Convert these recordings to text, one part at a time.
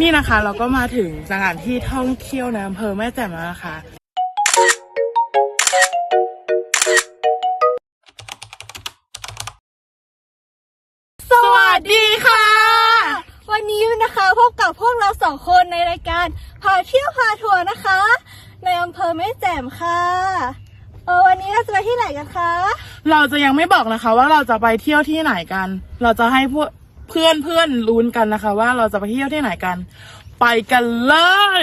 นี่นะคะเราก็มาถึงสถานที่ท่องเที่ยวในอำเภอแม่แจ่มแล้วนะคะ สวัสดีค่ะ วันนี้นะคะพบกับพวกเราสองคนในรายการพาเที่ยวพาทัวร์นะคะ ในอำเภอแม่แจ่มค่ะเออวันนี้เราจะไปที่ไหนกันคะ เราจะยังไม่บอกนะคะว่าเราจะไปเที่ยวที่ไหนกัน เราจะให้พวก เพื่อนเพื่อนลุ้นกันนะคะ ว่าเราจะไปเที่ยวที่ไหนกัน ไปกันเลย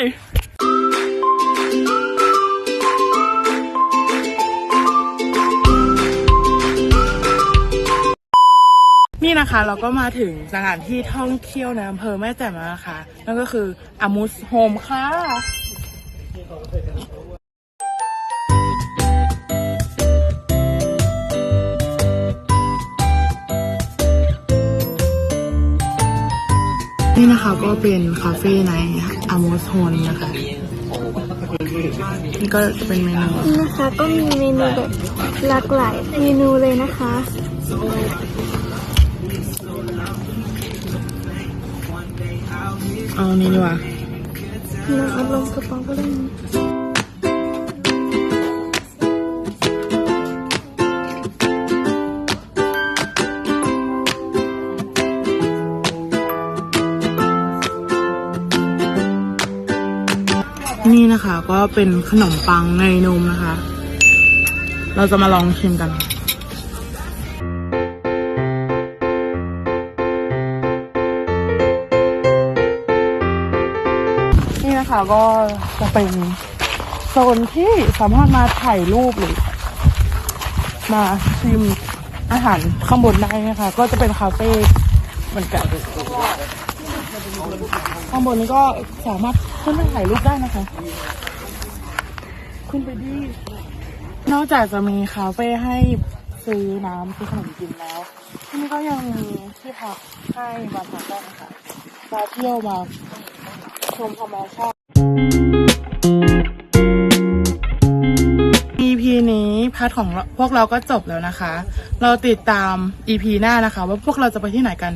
นี่นะคะเราก็มาถึงสถานที่ท่องเที่ยวในอำเภอแม่แจ่มแล้วนะคะนั่นก็คืออามุสโฮมค่ะ นี่นะคะก็เป็นคาเฟ่ในอามุสโฮมนะคะนี่ก็จะเป็นเมนูนี่นะคะก็มีเมนูแบบหลากหลายเมนูเลยนะคะเอาอันนี้ดีกว่าน้ำอัดลมกระป๋องก็ได้ นี่นะคะก็เป็นขนมปังในนมนะคะ เราจะมาลองชิมกันนี่นะคะก็จะเป็นโซนที่สามารถมาถ่ายรูปหรือ มาชิมอาหารข้างบนได้นะคะ ก็จะเป็นคาเฟ่เหมือนกัน ข้างบนนี้ก็สามารถขึ้นไปถ่ายรูปได้นะคะ ขึ้นไปดี นอกจากจะมีคาเฟ่ให้ซื้อน้ำซื้อขนมกินแล้ว ที่นี่ก็ยังมีที่พักให้มาพักได้นะคะมาเที่ยวมาชมธรรมชาติ EP นี้พาร์ทของพวกเราก็จบแล้วนะคะ เราติดตาม EP หน้านะคะ ว่าพวกเราจะไปที่ไหนกัน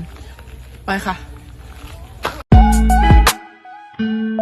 ไปค่ะ